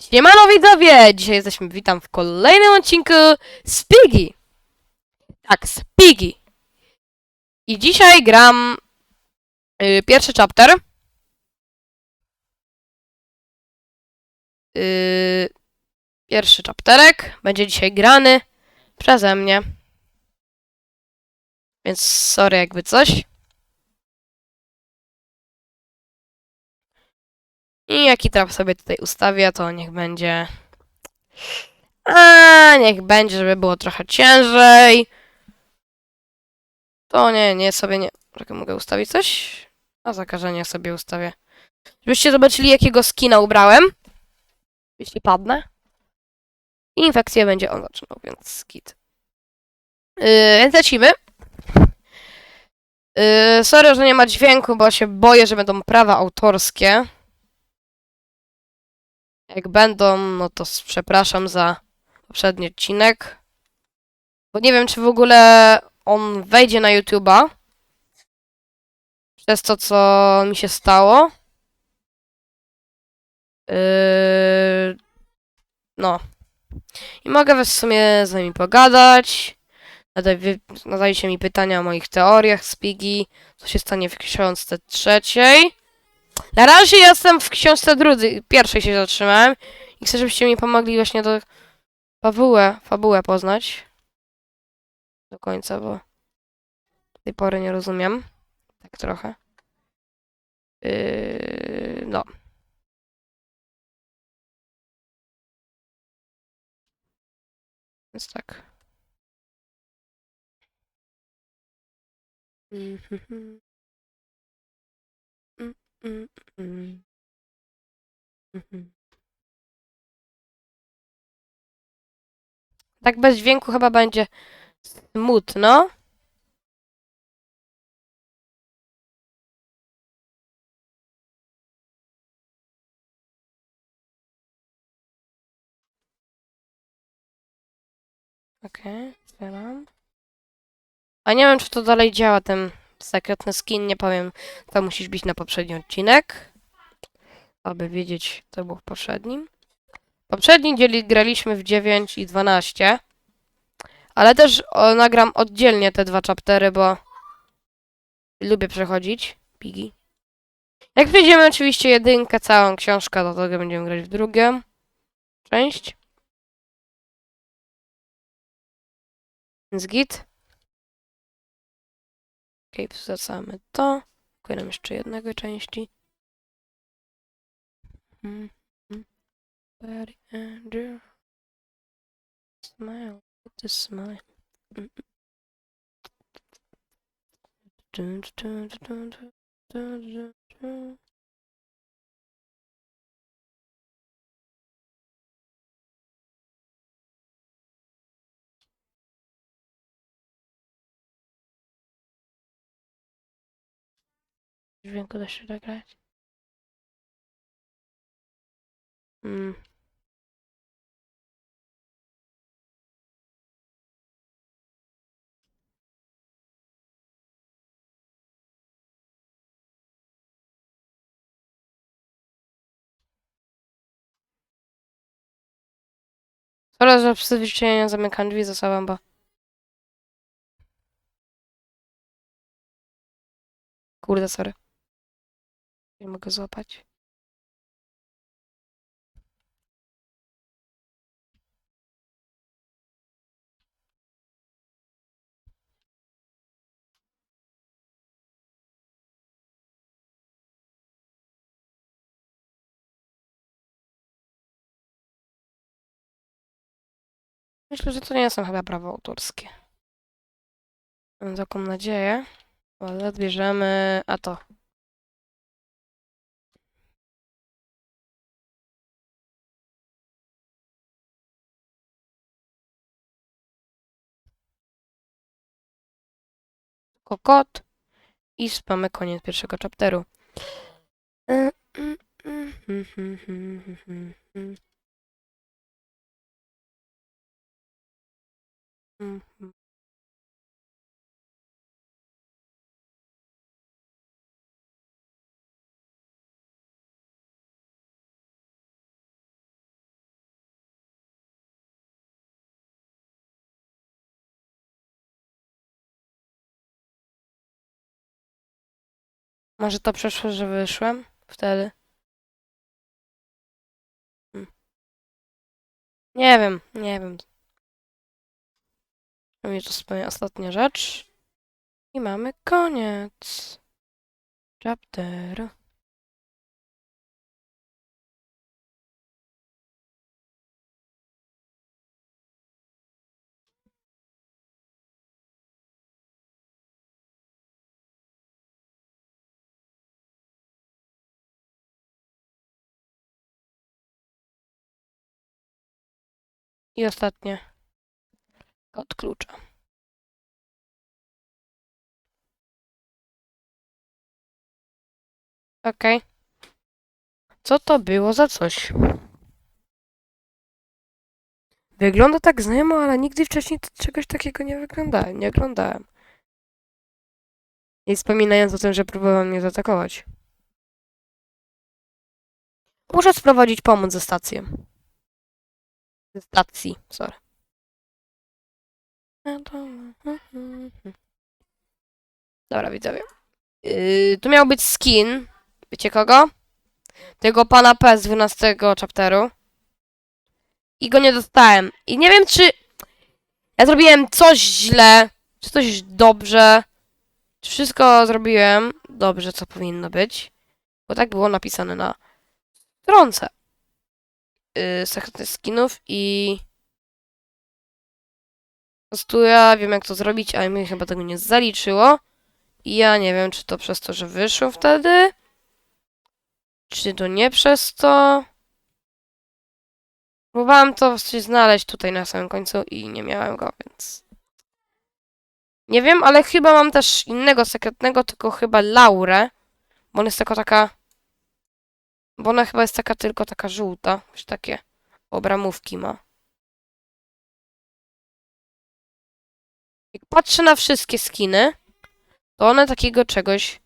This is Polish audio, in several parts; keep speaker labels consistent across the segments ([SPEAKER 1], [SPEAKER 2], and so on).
[SPEAKER 1] Siemano widzowie! Dzisiaj jesteśmy, witam w kolejnym odcinku z Piggy. Tak, z Piggy. I dzisiaj gram y, pierwszy chapter. Y, pierwszy chapterek będzie dzisiaj grany przeze mnie. Więc sorry jakby coś. I jaki traf sobie tutaj ustawię, to niech będzie... A, niech będzie, żeby było trochę ciężej. To nie, nie sobie nie... Czekaj, mogę ustawić coś? A zakażenie sobie ustawię. Żebyście zobaczyli, jakiego skina ubrałem. Jeśli padnę. I infekcję będzie on zaczynał, więc skit. Yy, więc lecimy. Yy, sorry, że nie ma dźwięku, bo się boję, że będą prawa autorskie. Jak będą, no to przepraszam za poprzedni odcinek. Bo nie wiem, czy w ogóle on wejdzie na YouTube'a. Przez to, co mi się stało. Yy... No. I mogę w sumie z nimi pogadać. Nadaj, wy, nadajcie mi pytania o moich teoriach z. Co się stanie w książce trzeciej. Na razie jestem w książce drugiej, pierwszej się zatrzymałem i chcę, żebyście mi pomogli właśnie do fabułę, fabułę poznać. Do końca, bo do tej pory nie rozumiem. Tak trochę. Yy, no. Więc tak. Mhm. Mm, mm. Mhm. Tak bez dźwięku chyba będzie smutno. Okej, otwieram. A nie wiem, czy to dalej działa, ten sekretny skin, nie powiem. To musisz bić na poprzedni odcinek, aby wiedzieć, co było w poprzednim. Poprzedni dzieli graliśmy w 9 i 12, ale też o, nagram oddzielnie te dwa chaptery, bo lubię przechodzić pigi. Jak przejdziemy oczywiście jedynkę, całą książkę, to tego będziemy grać w drugą część. Więc git. Okay, wracamy to. Brakuje jeszcze jednego części. Mm, mm. Very Andrew. Smile the smile. Mm, mm. Dun, dun, dun, dun, dun, dun, dun. Dźwięku da się nagrać? Mm. Że przyzwyczajenia zamykam drzwi za sobą, bo... Kurde, sorry. Nie mogę złapać. Myślę, że to nie są chyba prawa autorskie. Mam taką nadzieję. Ale odbierzemy... A to. Kokot. I mamy koniec pierwszego chapteru. Może to przeszło, że wyszłem wtedy? Hmm. Nie wiem, nie wiem. Mi to swoja ostatnia rzecz. I mamy koniec. Chapter. I ostatnie. Kod klucza. Okej. Co to było za coś? Wygląda tak znajomo, ale nigdy wcześniej czegoś takiego nie wyglądałem, nie oglądałem. Nie wspominając o tym, że próbował mnie zaatakować. Muszę sprowadzić pomoc ze stacji. Stacji, sorry. Dobra, widzowie. Yy, tu miał być skin. Wiecie kogo? Tego pana P z 12 chapteru. I go nie dostałem. I nie wiem, czy ja zrobiłem coś źle, czy coś dobrze. Czy wszystko zrobiłem dobrze, co powinno być. Bo tak było napisane na stronce. Yy, sekretnych skinów i... Po prostu ja wiem, jak to zrobić, ale mi chyba tego nie zaliczyło. I ja nie wiem, czy to przez to, że wyszło wtedy, czy to nie przez to. Próbowałam to znaleźć tutaj na samym końcu i nie miałem go, więc... Nie wiem, ale chyba mam też innego sekretnego, tylko chyba Laurę. Bo ona jest tylko taka... Bo ona chyba jest taka tylko taka żółta. Już takie obramówki ma. Jak patrzę na wszystkie skiny, to one takiego czegoś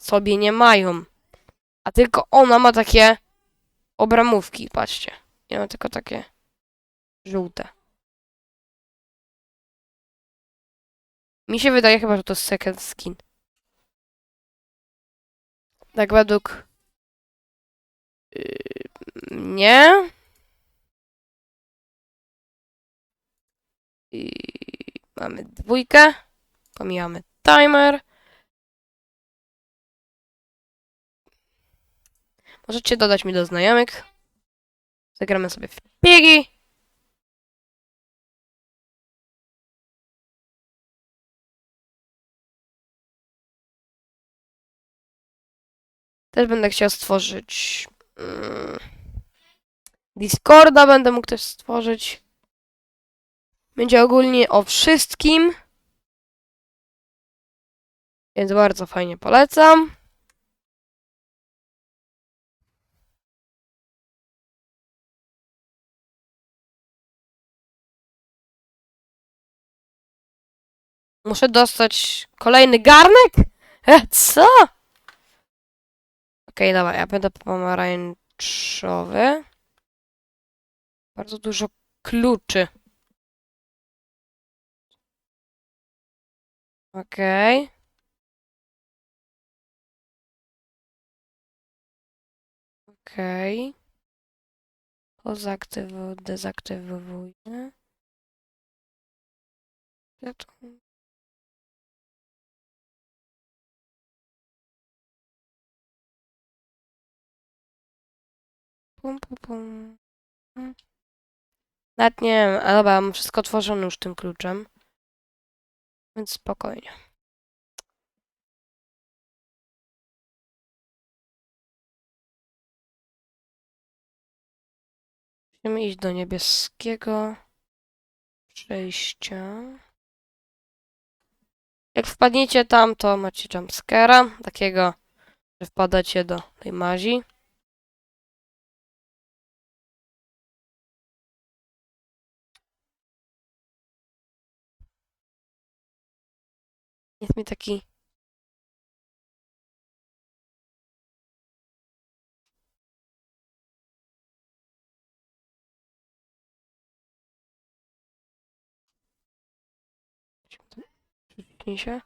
[SPEAKER 1] sobie nie mają. A tylko ona ma takie obramówki, patrzcie. Ja mam tylko takie żółte. Mi się wydaje chyba, że to second skin. Tak według yy, mnie. I mamy dwójkę. Pomijamy timer. Możecie dodać mi do znajomych. Zagramy sobie w biegi. Też będę chciał stworzyć mm, Discorda, będę mógł też stworzyć. Będzie ogólnie o wszystkim. Więc bardzo fajnie polecam. Muszę dostać kolejny garnek? E, co? Okej, dobra, ja będę pomarańczowy. Bardzo dużo kluczy. Okej. Okej. To zaaktywu- dezaktywowuję. Ja to... Pum, pum, pum. Mm. Nawet nie wiem, ale mam wszystko otworzone już tym kluczem. Więc spokojnie. Musimy iść do niebieskiego przejścia. Jak wpadniecie tam, to macie jumpscare'a, takiego, że wpadacie do tej mazi. Jest mi taki... Przyciśnij się.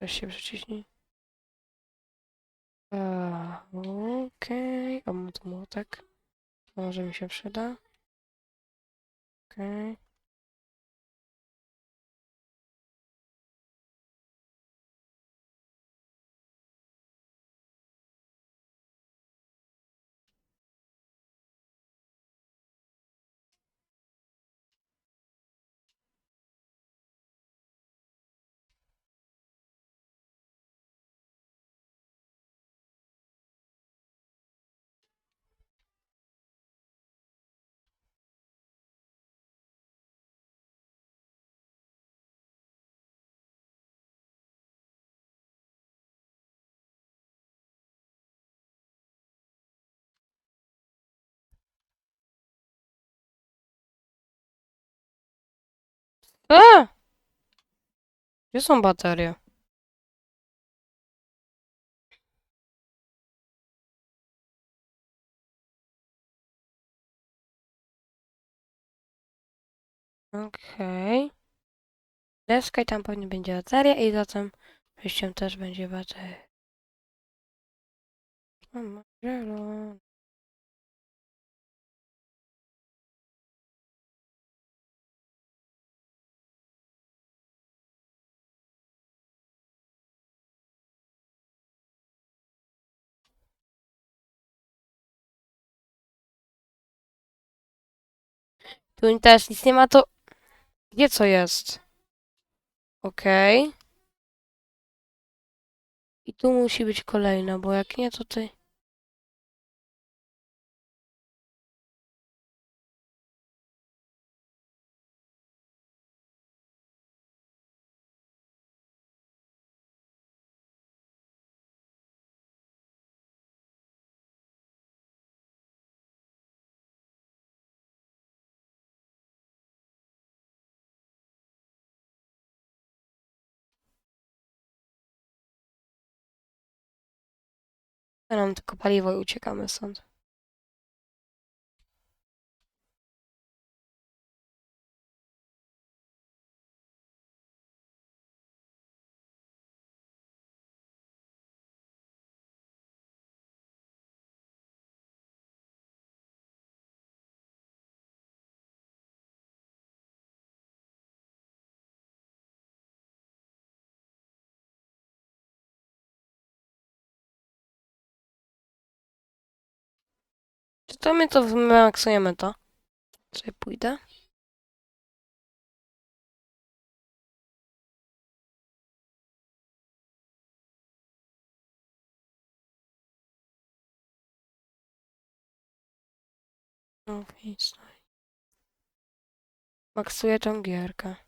[SPEAKER 1] Weź się przyciśnij. Okej, a mam tu młotek. Może mi się przyda. Okej. A! Gdzie są baterie? Okej. Deska i tam pewnie będzie bateria i zatem wyjściem też będzie bateria. Mam zielony. Tu też nic nie ma, to... Gdzie co jest? Okej. I tu musi być kolejna, bo jak nie, to ty... nam tylko paliwo i uciekamy stąd. To my to wymaksujemy to? Sobie pójdę. No. Maksuję tą gierkę.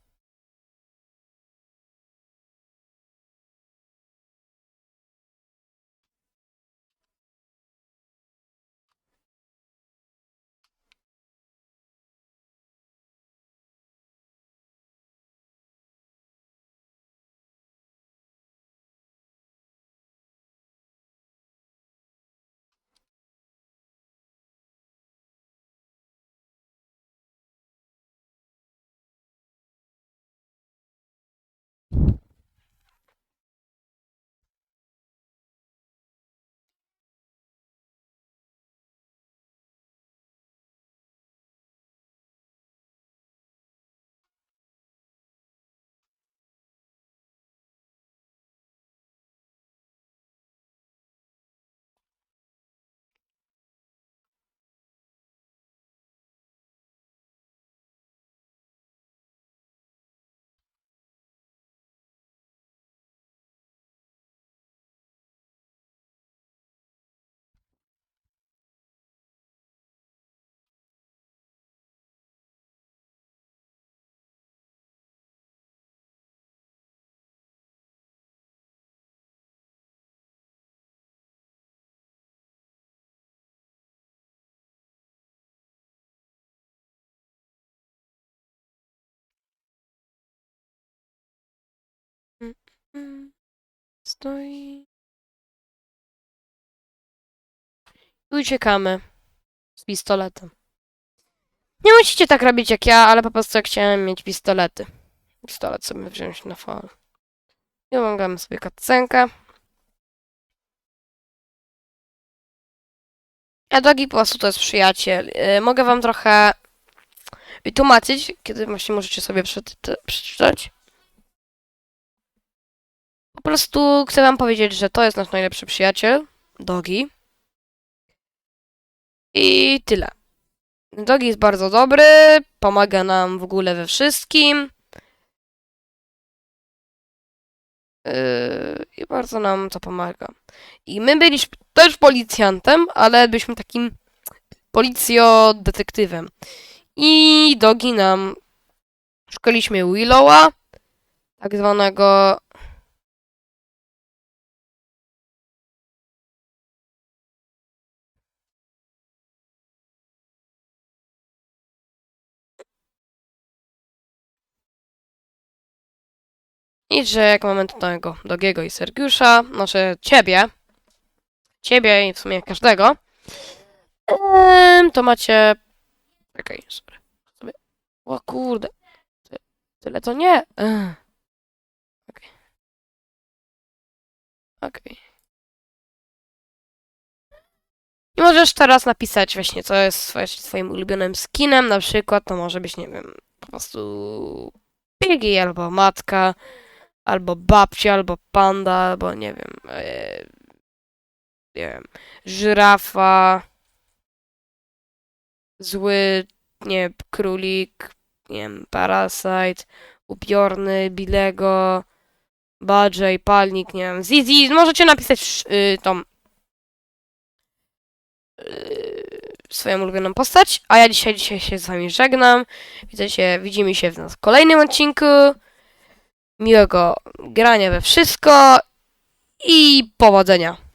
[SPEAKER 1] Stoi. I uciekamy. Z pistoletem. Nie musicie tak robić jak ja, ale po prostu chciałem mieć pistolety. Pistolet sobie wziąć na fal. I oglądamy sobie cutscenkę. A Dogi po prostu to jest przyjaciel. Yy, mogę wam trochę wytłumaczyć, kiedy właśnie możecie sobie przeczyta- przeczytać. Po prostu chcę wam powiedzieć, że to jest nasz najlepszy przyjaciel, Dogi. I tyle. Dogi jest bardzo dobry, pomaga nam w ogóle we wszystkim. Yy, I bardzo nam to pomaga. I my byliśmy też policjantem, ale byliśmy takim policjo-detektywem. I Dogi nam szkoliliśmy Willowa, tak zwanego I że jak mamy tutaj go, Dogiego i Sergiusza, znaczy ciebie, ciebie i w sumie każdego, to macie... Czekaj, sorry. O kurde. Ty, tyle to nie. Okej. Okej. I możesz teraz napisać właśnie, co jest twoim ulubionym skinem, na przykład to może być, nie wiem, po prostu Piggy albo matka, albo babcia, albo panda, albo nie wiem, e, nie wiem, żyrafa, zły, nie królik, nie wiem, parasite, upiorny, bilego, badżej, palnik, nie wiem, zizi, możecie napisać y, tą y, swoją ulubioną postać, a ja dzisiaj, dzisiaj się z wami żegnam. Widzę widzimy się w nas kolejnym odcinku. Miłego grania we wszystko i powodzenia.